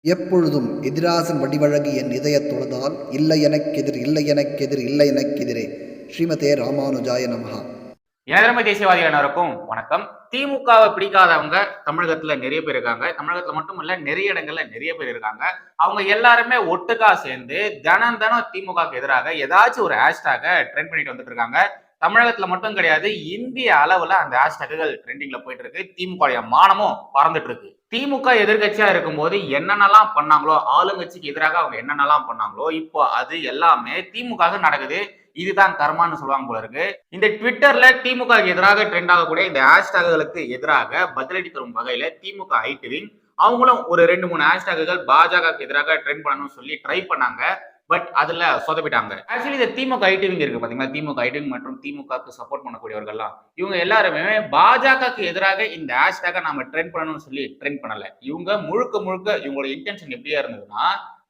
எப்பொழுதும் எதிராசன் வடிவழகி என் இதயத் தொழுதால் இல்லை எனக்கெதிர் இல்லை எனக்கெதிர் இல்லை எனக்கெதிரே ஸ்ரீமதே ராமானுஜாய நமஹா. இனதர்ம தேசியவாதிகளுக்கும் வணக்கம். திமுகவை பிடிக்காதவங்க தமிழகத்துல நிறைய பேர் இருக்காங்க. தமிழகத்துல மட்டும் இல்ல நிறைய இடங்கள்ல நிறைய பேர் இருக்காங்க. அவங்க எல்லாருமே ஒட்டுக்கா சேர்ந்து தினம் தினம் திமுகவுக்கு எதிராக ஏதாச்சும் ஒரு ஹேஷ்டாக ட்ரெண்ட் பண்ணிட்டு வந்துட்டு இருக்காங்க. தமிழகத்துல மட்டும் கிடையாது இந்திய அளவுல அந்த ஹேஷ்டேக்குகள் ட்ரெண்டிங்ல போயிட்டு இருக்கு திமுக மானமும் பறந்துட்டு இருக்கு திமுக எதிர்கட்சியா இருக்கும்போது என்னென்னலாம் பண்ணாங்களோ ஆளுங்கட்சிக்கு எதிராக அவங்க என்னென்னலாம் பண்ணாங்களோ இப்போ அது எல்லாமே திமுக நடக்குது. இதுதான் கர்மான்னு சொல்லுவாங்க போல இருக்கு. இந்த ட்விட்டர்ல திமுக எதிராக ட்ரெண்ட் ஆகக்கூடிய இந்த ஹேஷ்டேக்குகளுக்கு எதிராக பதிலடி தரும் வகையில திமுக ஐட்டுவிங் அவங்களும் ஒரு ரெண்டு மூணு ஹேஷ்டேக்குகள் பாஜகவுக்கு எதிராக ட்ரெண்ட் பண்ணணும்னு சொல்லி ட்ரை பண்ணாங்க. பட் அதுல சொதப்பிட்டாங்க. ஆக்சுவலி இந்த திமுக ஐடிவிங் இருக்கு பாத்தீங்களா? திமுக ஐடிவிங் மற்றும் திமுகவுக்கு சப்போர்ட் பண்ணக்கூடியவர்கள்லாம் இவங்க எல்லாருமே பாஜகவுக்கு எதிராக இந்த ஹேஷ்டாக நாம ட்ரெண்ட் பண்ணணும்னு சொல்லி ட்ரெண்ட் பண்ணல. இவங்க முழுக்க முழுக்க இவங்களோட இன்டென்ஷன் எப்படியா இருந்ததுன்னா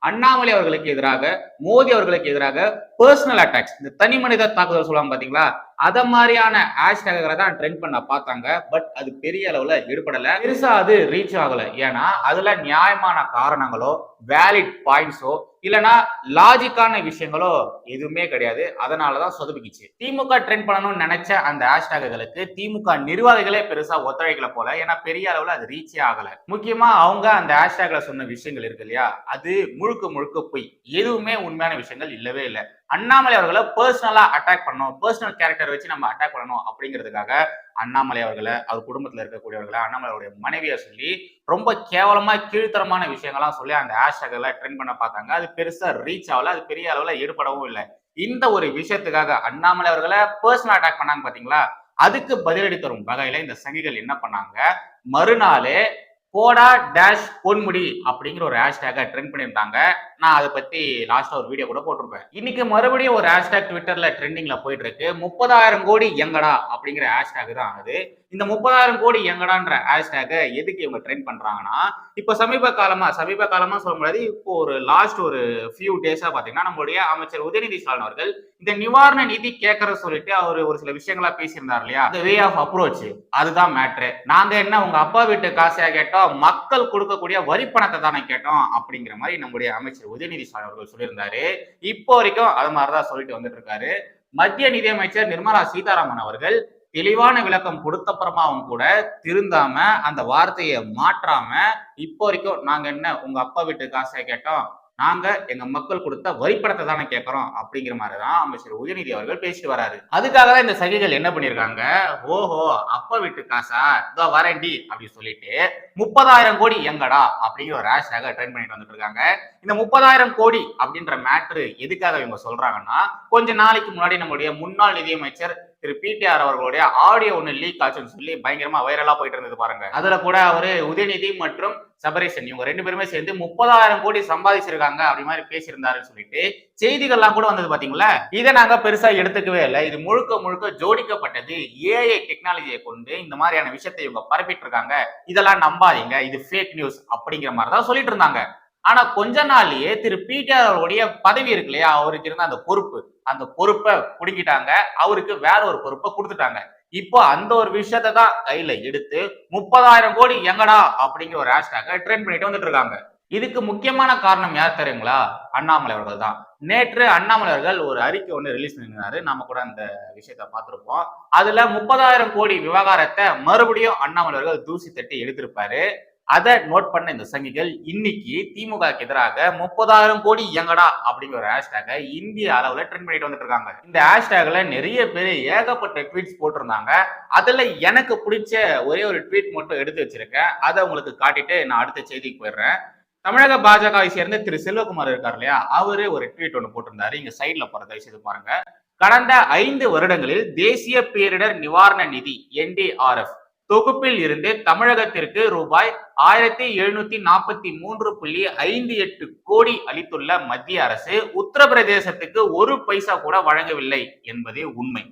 அண்ணாமலை அவர்களுக்கு எதிராக மோடி அவர்களுக்கு எதிராக பர்சனல் அட்டாக்ஸ் இந்த தனி மனித தாக்குதல் சொல்லுவாங்க பாத்தீங்களா? அத மாதிரியான ஹேஷ்டேக்களை தான் ட்ரெண்ட் பண்ண பார்த்தாங்க. பட் அது பெரிய அளவுல ஈடுபடல பெருசா அது ரீச் ஆகல. ஏன்னா அதுல நியாயமான காரணங்களோ வேலிட் பாயிண்ட்ஸோ இல்லைன்னா லாஜிக்கான விஷயங்களோ எதுவுமே கிடையாது. அதனாலதான் சொதுப்பிக்கிச்சு. திமுக ட்ரெண்ட் பண்ணணும்னு நினைச்ச அந்த ஹேஷ்டேக்குகளுக்கு திமுக நிர்வாகிகளே பெருசா ஒத்துழைக்கல போல. ஏன்னா பெரிய அளவுல அது ரீச்சே ஆகல. முக்கியமா அவங்க அந்த ஹேஷ்டேக்ல சொன்ன விஷயங்கள் இருக்கு இல்லையா? அது முழுக்க முழுக்க பொய். எதுவுமே உண்மையான விஷயங்கள் இல்லவே இல்லை. அண்ணாமலை அவர்களை பர்சனலா அட்டாக் பண்ணணும். பர்சனல் கேரக்டர் வச்சு நம்ம அட்டாக் பண்ணணும் அப்படிங்கிறதுக்காக அண்ணாமலை அவர்களை அவர் குடும்பத்துல இருக்கக்கூடியவர்களை அண்ணாமலையுடைய மனைவியை சொல்லி ரொம்ப கேவலமா கீழ்த்தரமான விஷயங்கள்லாம் சொல்லி அந்த ஹேஷ்டேக்ல ட்ரெண்ட் பண்ண பார்த்தாங்க. அது பெருசா ரீச் ஆகல அது பெரிய அளவுல ஈடுபடவும் இல்லை. இந்த ஒரு விஷயத்துக்காக அண்ணாமலை அவர்களை பர்சனல் அட்டாக் பண்ணாங்க பாத்தீங்களா? அதுக்கு பதிலடி தரும் வகையில இந்த சங்கிகள் என்ன பண்ணாங்க? மறுநாளே போடா டேஷ் பொன்முடி அப்படிங்கிற ஒரு ஹேஷ்டேக்கை ட்ரெண்ட் பண்ணியிருந்தாங்க. நான் அதை பத்தி லாஸ்டா ஒரு வீடியோ கூட போட்டிருப்பேன். இன்னைக்கு மறுபடியும் ஒரு ஹேஷ்டேக் ட்விட்டர்ல ட்ரெண்டிங்ல போயிட்டு இருக்கு முப்பதாயிரம் கோடி எங்கடா அப்படிங்கிற ஹேஷ்டேக் தான் அது. இந்த முப்பதாயிரம் கோடி எங்கடான்ற ஹேஷ்டேக்கை எதுக்கு இவங்க ட்ரெண்ட் பண்றாங்கன்னா இப்போ சமீப காலமா சமீப காலமா சொல்ல முடியாது. இப்போ ஒரு லாஸ்ட் ஒரு ஃபியூ டேஸா பாத்தீங்கன்னா நம்மளுடைய அமைச்சர் உதயநிதி ஸ்டாலின் அவர்கள் இந்த நிவாரண நிதி கேட்கற சொல்லிட்டு அவர் ஒரு சில விஷயங்களா பேசியிருந்தார் இல்லையா? இந்த வே ஆஃப் அப்ரோச் அதுதான் மேட்ரு நாங்க என்ன உங்க அப்பா வீட்டு காசையா கேட்டோம் மக்கள் கொடுக்கக்கூடிய வரி பணத்தை தானே கேட்டோம் அப்படிங்கிற மாதிரி நம்முடைய அமைச்சர் உதயநிதி ஸ்டாலின் அவர்கள் சொல்லியிருந்தாரு. இப்போ வரைக்கும் அது மாதிரிதான் சொல்லிட்டு வந்துட்டு இருக்காரு மத்திய நிதியமைச்சர் நிர்மலா சீதாராமன் அவர்கள் தெளிவான விளக்கம் கொடுத்தப்புறமாவும் கூட திருந்தாம அந்த வார்த்தையை மாற்றாம இப்போ வரைக்கும் நாங்க என்ன உங்க அப்பா வீட்டு காசை கேட்டோம் நாங்க எங்க மக்கள் கொடுத்த வரிப்படத்தை தானே கேட்கறோம் அப்படிங்கிற மாதிரிதான் அமைச்சர் உதயநிதி அவர்கள் பேசிட்டு வராரு. அதுக்காக தான் இந்த சகிகள் என்ன பண்ணிருக்காங்க? ஓஹோ அப்ப வீட்டு காசா? இதோ வரேன்டி அப்படின்னு சொல்லிட்டு முப்பதாயிரம் கோடி எங்கடா அப்படிங்கிற ஒரு ஹேஷ்டாக ட்ரெயின் பண்ணிட்டு வந்துட்டு இருக்காங்க. இந்த முப்பதாயிரம் கோடி அப்படின்ற மேட்ரு எதுக்காக இவங்க சொல்றாங்கன்னா கொஞ்ச நாளைக்கு முன்னாடி நம்மளுடைய முன்னாள் நிதியமைச்சர் திரு பிடிஆர் அவர்களுடைய ஆடியோ ஒன்று லீக் ஆச்சுன்னு சொல்லி பயங்கரமா வைரலா போயிட்டு இருந்தது பாருங்க. அதுல கூட அவரு உதயநிதி மற்றும் சபரேசன் இவங்க ரெண்டு பேருமே சேர்ந்து முப்பதாயிரம் கோடி சம்பாதிச்சிருக்காங்க அப்படி மாதிரி பேசியிருந்தாருன்னு சொல்லிட்டு செய்திகள்லாம் கூட வந்தது பாத்தீங்களா? இதை நாங்க பெருசா எடுத்துக்கவே இல்லை. இது முழுக்க முழுக்க ஜோடிக்கப்பட்டது ஏஐ டெக்னாலஜியை கொண்டு இந்த மாதிரியான விஷயத்தை இவங்க பரப்பிட்டு இருக்காங்க. இதெல்லாம் நம்பாதீங்க. இது ஃபேக் நியூஸ் அப்படிங்கிற மாதிரி தான் சொல்லிட்டு இருந்தாங்க. ஆனா கொஞ்ச நாள்லயே திரு பிடிஆர் அவருடைய பதவி இருக்கு இல்லையா? அவருக்கு இருந்த அந்த பொறுப்பு. அந்த பொறுப்பை புடுங்கிட்டாங்க. அவருக்கு வேற ஒரு பொறுப்பை கொடுத்துட்டாங்க. இப்போ அந்த ஒரு விஷயத்தை தான் கையில எடுத்து முப்பதாயிரம் கோடி எங்கடா? அப்படிங்கிற ஒரு ஹேஷ்டாக ட்ரெண்ட் பண்ணிட்டு வந்துட்டு இருக்காங்க. இதுக்கு முக்கியமான காரணம் யார் தெரியுங்களா? அண்ணாமலை அவர்கள் தான். நேற்று அண்ணாமலை அவர்கள் ஒரு அறிக்கை ஒன்று ரிலீஸ் பண்ணியிருந்தாரு. நாம கூட அந்த விஷயத்த பார்த்துருப்போம். அதுல முப்பதாயிரம் கோடி விவகாரத்தை மறுபடியும் அண்ணாமலை அவர்கள் தூசி தட்டி எடுத்திருப்பாரு. அதை நோட் பண்ண இந்த சங்கிகள் இன்னைக்கு திமுக எதிராக முப்பதாயிரம் கோடி எங்கடா அப்படிங்கிற ஒரு ஹேஷ்டேக இந்திய அளவுல ட்ரெண்ட் பண்ணிட்டு வந்துட்டு இருக்காங்க. இந்த ஹேஷ்டேக்ல நிறைய பேர் ஏகப்பட்ட ட்வீட்ஸ் போட்டிருந்தாங்க. அதுல எனக்கு பிடிச்ச ஒரே ஒரு ட்வீட் மட்டும் எடுத்து வச்சிருக்கேன். அதை உங்களுக்கு காட்டிட்டு நான் அடுத்த செய்திக்கு போயிடுறேன். தமிழக பாஜகவை சேர்ந்த திரு செல்வகுமார் இருக்கார் இல்லையா? அவரு ஒரு ட்வீட் ஒன்று போட்டிருந்தாரு. இங்க சைட்ல போறத செய்து பாருங்க. கடந்த ஐந்து வருடங்களில் தேசிய பேரிடர் நிவாரண நிதி என்டிஆர்எஃப் தொகுப்பில் இருந்து தமிழகத்திற்கு ரூபாய் ஆயிரத்தி எழுநூத்தி நாற்பத்தி மூன்று புள்ளி ஐந்து எட்டு கோடி அளித்துள்ள மத்திய அரசு உத்தரப்பிரதேசத்துக்கு ஒரு பைசா கூட வழங்கவில்லை என்பதே உண்மை.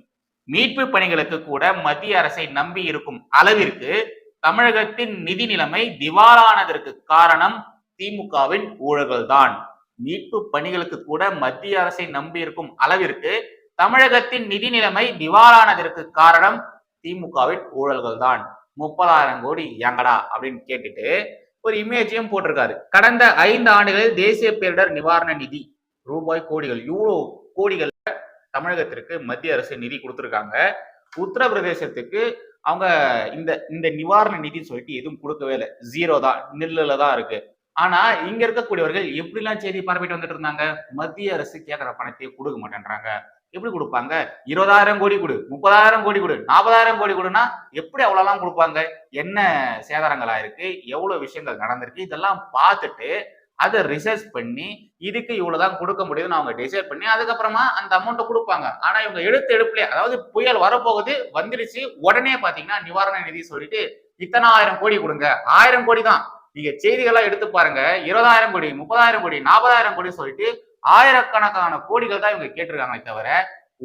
மீட்பு பணிகளுக்கு கூட மத்திய அரசை நம்பி இருக்கும் அளவிற்கு தமிழகத்தின் நிதி நிலைமை திவாலானதற்கு காரணம் திமுகவின் ஊழல்கள்தான் மீட்பு பணிகளுக்கு கூட மத்திய அரசை நம்பி இருக்கும் அளவிற்கு தமிழகத்தின் நிதி நிலைமை திவாலானதற்கு காரணம் திமுகவின் ஊழல்கள் தான் முப்பதாயிரம் கோடி எங்கடா அப்படின்னு கேட்டுட்டு ஒரு இமேஜையும் போட்டிருக்காரு. கடந்த ஐந்து ஆண்டுகளில் தேசிய பேரிடர் நிவாரண நிதி ரூபாய் கோடிகள் யூரோ கோடிகள் தமிழகத்திற்கு மத்திய அரசு நிதி கொடுத்துருக்காங்க. உத்தரப்பிரதேசத்துக்கு அவங்க இந்த இந்த நிவாரண நிதின்னு சொல்லிட்டு எதுவும் கொடுக்கவே இல்லை. ஜீரோ தான் நில்லுல தான் இருக்கு. ஆனா இங்க இருக்கக்கூடியவர்கள் எப்படிலாம் செய்தி பரப்பிட்டு வந்துட்டு இருந்தாங்க? மத்திய அரசு கேட்கிற பணத்தை கொடுக்க மாட்டேன்றாங்க. எப்படி கொடுப்பாங்க? இருபதாயிரம் கோடி கொடு முப்பதாயிரம் கோடி கொடு நாற்பதாயிரம் கோடி கொடுனா எப்படி அவ்வளோலாம் கொடுப்பாங்க? என்ன சேதாரங்களா இருக்கு? எவ்வளோ விஷயங்கள் நடந்திருக்கு? இதெல்லாம் பார்த்துட்டு அதை ரிசர்ச் பண்ணி இதுக்கு இவ்வளவுதான் கொடுக்க முடியுதுன்னு அவங்க டிசைட் பண்ணி அதுக்கப்புறமா அந்த அமௌண்ட்டை கொடுப்பாங்க. ஆனா இவங்க எடுத்து எடுப்புலயே அதாவது புயல் வரப்போகுது வந்துடுச்சு உடனே பாத்தீங்கன்னா நிவாரண நிதி சொல்லிட்டு இத்தனை ஆயிரம் கோடி கொடுங்க. ஆயிரம் கோடி தான். நீங்க செய்திகள்லாம் எடுத்து பாருங்க. இருபதாயிரம் கோடி முப்பதாயிரம் கோடி நாற்பதாயிரம் கோடி சொல்லிட்டு ஆயிரக்கணக்கான கோடிகள் தான் இவங்க கேட்டிருக்காங்களே தவிர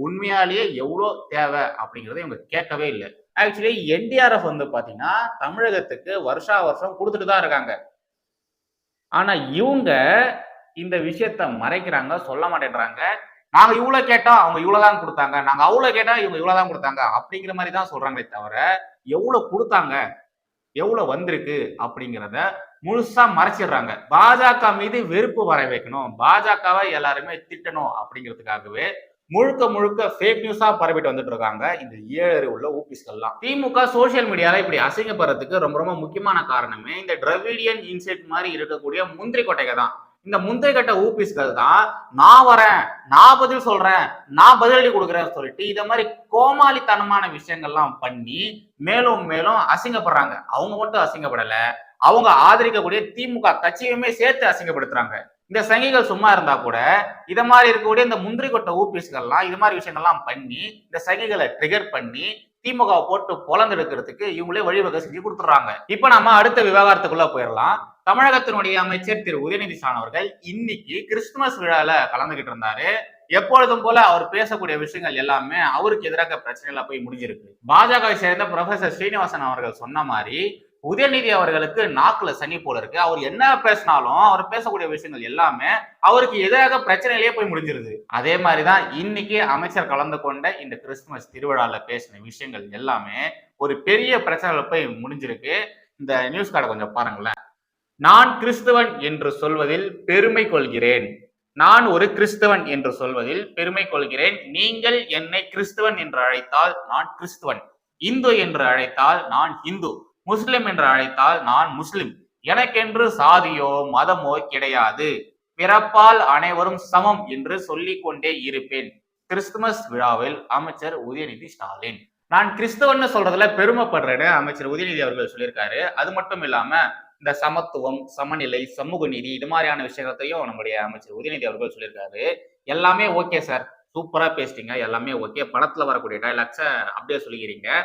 உண்மையாலேயே எவ்வளோ தேவை அப்படிங்கறத இவங்க கேட்கவே இல்லை. ஆக்சுவலி என்டிஆர்எஃப் வந்து பார்த்தீங்கன்னா தமிழகத்துக்கு வருஷா வருஷம் கொடுத்துட்டு தான் இருக்காங்க. ஆனா இவங்க இந்த விஷயத்த மறைக்கிறாங்க சொல்ல மாட்டேன்றாங்க. நாங்கள் இவ்வளோ கேட்டோம் அவங்க இவ்வளவுதான் கொடுத்தாங்க. நாங்கள் அவ்வளோ கேட்டால் இவங்க இவ்வளவுதான் கொடுத்தாங்க. அப்படிங்கிற மாதிரி தான் சொல்றாங்களே தவிர எவ்வளோ கொடுத்தாங்க எவ்வளோ வந்திருக்கு அப்படிங்கிறத முழுசா மறைச்சிடுறாங்க. பாஜக மீது வெறுப்பு வர வைக்கணும். பாஜகவை எல்லாருமே திட்டணும் அப்படிங்கிறதுக்காகவே முழுக்க முழுக்க ஃபேக் நியூஸா பரப்பிட்டு வந்துட்டு இருக்காங்க. இந்த ஏழு உள்ள ஊபிஸ்கள்லாம் திமுக சோசியல் மீடியால இப்படி அசிங்கப்படுறதுக்கு ரொம்ப ரொம்ப முக்கியமான காரணமே இந்த டிரவிடியன் இன்செட் மாதிரி இருக்கக்கூடிய முந்திரி கொட்டைகள் தான். இந்த முந்திரி கட்ட ஊபிஸ்கள் தான் நான் வரேன் நான் பதில் சொல்றேன் நான் பதிலடி கொடுக்குறேன்னு சொல்லிட்டு இதை மாதிரி கோமாளித்தனமான விஷயங்கள்லாம் பண்ணி மேலும் மேலும் அசிங்கப்படுறாங்க. அவங்க மட்டும் அசிங்கப்படலை. அவங்க ஆதரிக்கக்கூடிய திமுக கட்சியுமே சேர்த்து அசிங்கப்படுத்துறாங்க. இந்த சங்கிகள் சும்மா இருந்தா கூட இத மாதிரி இருக்கக்கூடிய இந்த முந்திரி கொட்ட ஊபிஎஸ்கள்லாம் இது மாதிரி விஷயங்கள்லாம் பண்ணி இந்த சங்கிகளை ட்ரிகர் பண்ணி திமுக போட்டு பொலந்தெடுக்கிறதுக்கு இவங்களே வழிவகை செஞ்சு கொடுத்துறாங்க இப்ப நம்ம அடுத்த விவகாரத்துக்குள்ள போயிடலாம். தமிழகத்தினுடைய அமைச்சர் திரு உதயநிதி ஸ்டாலின் அவர்கள் இன்னைக்கு கிறிஸ்துமஸ் விழால கலந்துகிட்டு இருந்தாரு. எப்பொழுதும் போல அவர் பேசக்கூடிய விஷயங்கள் எல்லாமே அவருக்கு எதிராக பிரச்சனைகளா போய் முடிஞ்சிருக்கு. பாஜகவை சேர்ந்த ப்ரொஃபசர் ஸ்ரீனிவாசன் அவர்கள் சொன்ன மாதிரி உதயநிதி அவர்களுக்கு நாக்குல சனி போல இருக்கு. அவர் என்ன பேசினாலும் அவர் பேசக்கூடிய விஷயங்கள் எல்லாமே அவருக்கு எதிராக பிரச்சனையிலேயே போய் முடிஞ்சிருது. அதே மாதிரிதான் இன்னைக்கு அமைச்சர் கலந்து கொண்ட இந்த கிறிஸ்துமஸ் திருவிழால பேசின விஷயங்கள் எல்லாமே ஒரு பெரிய பிரச்சனையில போய் முடிஞ்சிருக்கு. இந்த நியூஸ் கார்டை கொஞ்சம் பாருங்களேன். நான் கிறிஸ்துவன் என்று சொல்வதில் பெருமை கொள்கிறேன். நான் ஒரு கிறிஸ்தவன் என்று சொல்வதில் பெருமை கொள்கிறேன். நீங்கள் என்னை கிறிஸ்தவன் என்று அழைத்தால் நான் கிறிஸ்தவன். இந்து என்று அழைத்தால் நான் இந்து. முஸ்லிம் என்று அழைத்தால் நான் முஸ்லிம். எனக்கென்று சாதியோ மதமோ கிடையாது. பிறப்பால் அனைவரும் சமம் என்று சொல்லிக் கொண்டே இருப்பேன். கிறிஸ்துமஸ் விழாவில் அமைச்சர் உதயநிதி ஸ்டாலின். நான் கிறிஸ்தவன்னு சொல்றதுல பெருமைப்படுறேன்னு அமைச்சர் உதயநிதி அவர்கள் சொல்லியிருக்காரு. அது மட்டும் இல்லாம இந்த சமத்துவம் சமநிலை சமூக நீதி இது மாதிரியான விஷயத்தையும் நம்முடைய அமைச்சர் உதயநிதி அவர்கள் சொல்லியிருக்காரு. எல்லாமே ஓகே சார். சூப்பரா பேசிட்டீங்க. எல்லாமே ஓகே. படத்துல வரக்கூடிய டைலாக்ஸை அப்படியே சொல்லிக்கிறீங்க.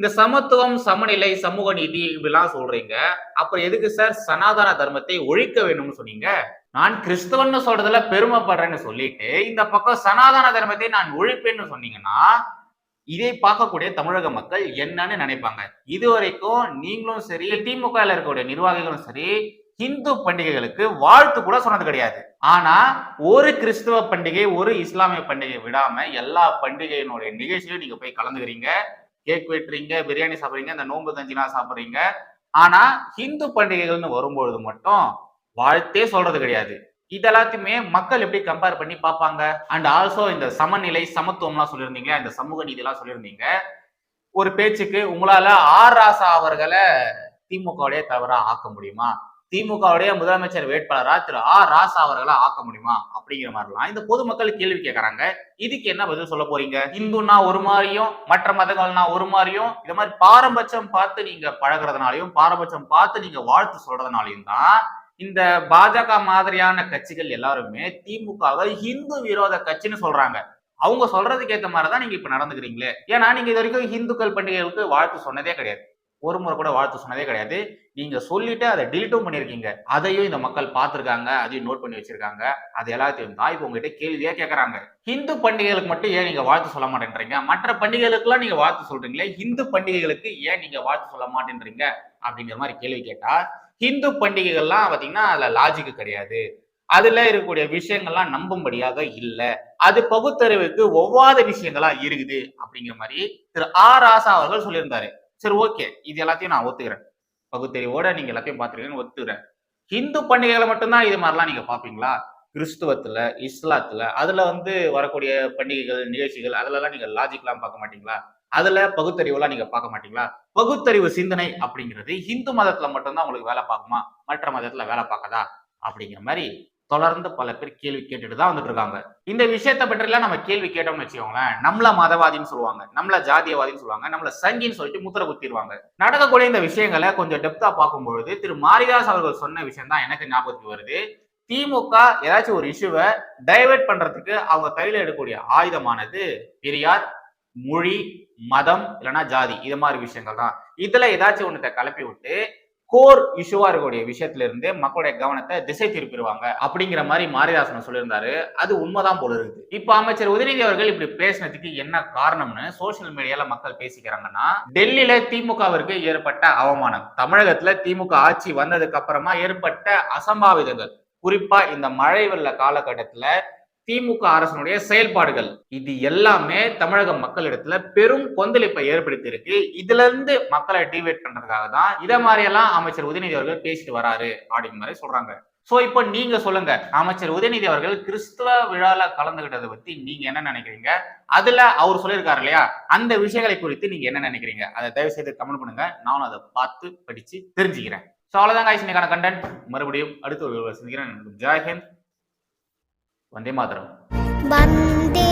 இந்த சமத்துவம் சமநிலை சமூக நீதி இப்படிலாம் சொல்றீங்க. அப்புறம் எதுக்கு சார் சனாதன தர்மத்தை ஒழிக்க வேணும்னு சொன்னீங்க? நான் கிறிஸ்தவன்னு சொல்றதுல பெருமைப்படுறேன்னு சொல்லிட்டு இந்த பக்கம் சனாதன தர்மத்தை நான் ஒழிப்பேன்னு சொன்னீங்கன்னா இதை பார்க்கக்கூடிய தமிழக மக்கள் என்னன்னு நினைப்பாங்க. இது வரைக்கும் நீங்களும் சரி திமுக இருக்கக்கூடிய நிர்வாகிகளும் சரி இந்து பண்டிகைகளுக்கு வாழ்த்து கூட சொன்னது கிடையாது. ஆனா ஒரு கிறிஸ்துவ பண்டிகை ஒரு இஸ்லாமிய பண்டிகை விடாம எல்லா பண்டிகையினுடைய நிகழ்ச்சியிலும் நீங்க போய் கலந்துக்கிறீங்க. கேக் வெட்டுறீங்க பிரியாணி சாப்பிட்றீங்க இந்த நோன்பு கஞ்சிலாம் சாப்பிட்றீங்க. ஆனா ஹிந்து பண்டிகைகள்னு வரும்பொழுது மட்டும் வாழ்த்தே சொல்றது கிடையாது. இதெல்லாத்தையுமே மக்கள் எப்படி கம்பேர் பண்ணி பார்ப்பாங்க? அண்ட் ஆல்சோ இந்த சமநிலை சமத்துவம்லாம் சொல்லியிருந்தீங்க இந்த சமூக நீதிலாம் சொல்லியிருந்தீங்க. ஒரு பேச்சுக்கு உங்களால ஆர் ராசா அவர்களை திமுகவுடைய தவறா ஆக்க முடியுமா? திமுகவுடைய முதலமைச்சர் வேட்பாளரா திரு ஆர் ராசா அவர்களை ஆக்க முடியுமா? அப்படிங்கிற மாதிரிலாம். இந்த பொதுமக்கள் கேள்வி கேட்கறாங்க. இதுக்கு என்ன பதில் சொல்ல போறீங்க? இந்துனா ஒரு மாதிரியும் மற்ற மதங்கள்னா ஒரு மாதிரியும் இந்த மாதிரி பாரபட்சம் பார்த்து நீங்க பழகிறதுனாலையும் பாரபட்சம் பார்த்து நீங்க வாழ்த்து சொல்றதுனாலையும் தான் இந்த பாஜக மாதிரியான கட்சிகள் எல்லாருமே திமுகவை இந்து விரோத கட்சின்னு சொல்றாங்க. அவங்க சொல்றதுக்கு ஏத்த மாதிரிதான் நீங்க இப்ப நடந்துக்கிறீங்களே. ஏன்னா நீங்க இது வரைக்கும் இந்துக்கள் பண்டிகைகளுக்கு வாழ்த்து சொன்னதே கிடையாது. ஒரு முறை கூட வாழ்த்து சொன்னதே கிடையாது. நீங்க சொல்லிட்டு அதை டிலீட்டும் பண்ணிருக்கீங்க அதையும் இந்த மக்கள் பார்த்துருக்காங்க அதையும் நோட் பண்ணி வச்சிருக்காங்க. அது எல்லாத்தையும் தான் இப்போ உங்ககிட்ட கேள்வியா கேட்கறாங்க இந்து பண்டிகைகளுக்கு மட்டும் ஏன் நீங்க வாழ்த்து சொல்ல மாட்டேன்றீங்க? மற்ற பண்டிகைகளுக்குலாம் நீங்க வாழ்த்து சொல்றீங்களே இந்து பண்டிகைகளுக்கு ஏன் நீங்க வாழ்த்து சொல்ல மாட்டேன்றீங்க? அப்படிங்கிற மாதிரி கேள்வி கேட்டா ஹிந்து பண்டிகைகள்லாம் பாத்தீங்கன்னா அதுல லாஜிக்கு கிடையாது. அதுல இருக்கக்கூடிய விஷயங்கள்லாம் நம்பும்படியாக இல்ல. அது பகுத்தறிவுக்கு ஒவ்வாத விஷயங்களா இருக்குது. அப்படிங்கிற மாதிரி திரு ஆர் ராசா அவர்கள் சொல்லியிருந்தாரு. சரி ஓகே இது எல்லாத்தையும் நான் ஒத்துக்கிறேன். பகுத்தறிவோட நீங்க எல்லாத்தையும் பார்த்துருக்கீங்கன்னு ஒத்துக்கிறேன். ஹிந்து பண்டிகைகளை மட்டும்தான் இது மாதிரிலாம் நீங்க பாப்பீங்களா கிறிஸ்துவத்துல இஸ்லாத்துல அதுல வந்து வரக்கூடிய பண்டிகைகள் நிகழ்ச்சிகள் அதுலலாம் நீங்க லாஜிக்லாம் பார்க்க மாட்டீங்களா? அதுல பகுத்தறிவுலாம் நீங்க பார்க்க மாட்டீங்களா? பகுத்தறிவு சிந்தனை அப்படிங்கிறது ஹிந்து மதத்துல மட்டும்தான் உங்களுக்கு வேலை பார்க்குமா? மற்ற மதத்துல வேலை பார்க்கதா? அப்படிங்கிற மாதிரி தொடர்ந்து பல பேர் கேள்வி கேட்டுட்டு தான் வந்துட்டு இருக்காங்க இந்த விஷயத்தை பற்றிலாம் நம்ம கேள்வி கேட்டோம்னு வச்சுக்கோங்களேன் நம்மள மதவாதின்னு சொல்லுவாங்க நம்மள ஜாதியவாதின்னு சொல்லுவாங்க நம்மள சங்கின்னு சொல்லிட்டு முத்திர குத்திடுவாங்க நடக்கக்கூடிய இந்த விஷயங்களை கொஞ்சம் டெப்தா பார்க்கும்பொழுது திரு மாரிதாஸ் அவர்கள் சொன்ன விஷயம் தான் எனக்கு ஞாபகத்துக்கு வருது. திமுக ஏதாச்சும் ஒரு இஷ்யூவை டைவெர்ட் பண்றதுக்கு அவங்க கையில எடுக்கக்கூடிய ஆயுதமானது பெரியார் மொழி மதம் இல்லைன்னா ஜாதி இது மாதிரி விஷயங்கள் தான். இதுல ஏதாச்சும் ஒன்றத்தை கலப்பி விட்டு கோர் இஷ்யூவா இருக்கக்கூடிய விஷயத்துல இருந்து மக்களுடைய கவனத்தை திசை திருப்பிடுவாங்க. அப்படிங்கிற மாதிரி மாரிதாசன் சொல்லியிருந்தாரு. அது உண்மைதான் போல இருக்குது. இப்ப அமைச்சர் உதயநிதி அவர்கள் இப்படி பேசினதுக்கு என்ன காரணம்னு சோசியல் மீடியால மக்கள் பேசிக்கிறாங்கன்னா டெல்லியில திமுகவிற்கு ஏற்பட்ட அவமானம் தமிழகத்துல திமுக ஆட்சி வந்ததுக்கு அப்புறமா ஏற்பட்ட அசம்பாவிதங்கள். குறிப்பா இந்த மழை வெள்ள காலகட்டத்துல திமுக அரசனுடைய செயல்பாடுகள். இது எல்லாமே தமிழக மக்களிடத்துல பெரும் கொந்தளிப்பை ஏற்படுத்தி இருக்கு. இதுல இருந்து மக்களை டிவேட் பண்றதுக்காக தான் இதை மாதிரி எல்லாம் அமைச்சர் உதயநிதி அவர்கள் பேசிட்டு வராரு அப்படின்னு மாதிரி சொல்றாங்க. சோ இப்போ நீங்க சொல்லுங்க அமைச்சர் உதயநிதி அவர்கள் கிறிஸ்துவ விழால கலந்துகிட்டதை பத்தி நீங்க என்ன நினைக்கிறீங்க? அதுல அவர் சொல்லியிருக்காரு இல்லையா? அந்த விஷயங்களை குறித்து நீங்க என்ன நினைக்கிறீங்க? அதை தயவு செய்து கமெண்ட் பண்ணுங்க. நானும் அதை பார்த்து படிச்சு தெரிஞ்சுக்கிறேன். ஸோ அவ்வளோதான் காய்ச்சி கண்டென்ட் மறுபடியும் அடுத்த ஒரு சந்திக்கிறேன். ஜெய் వందే మాతరం. వందే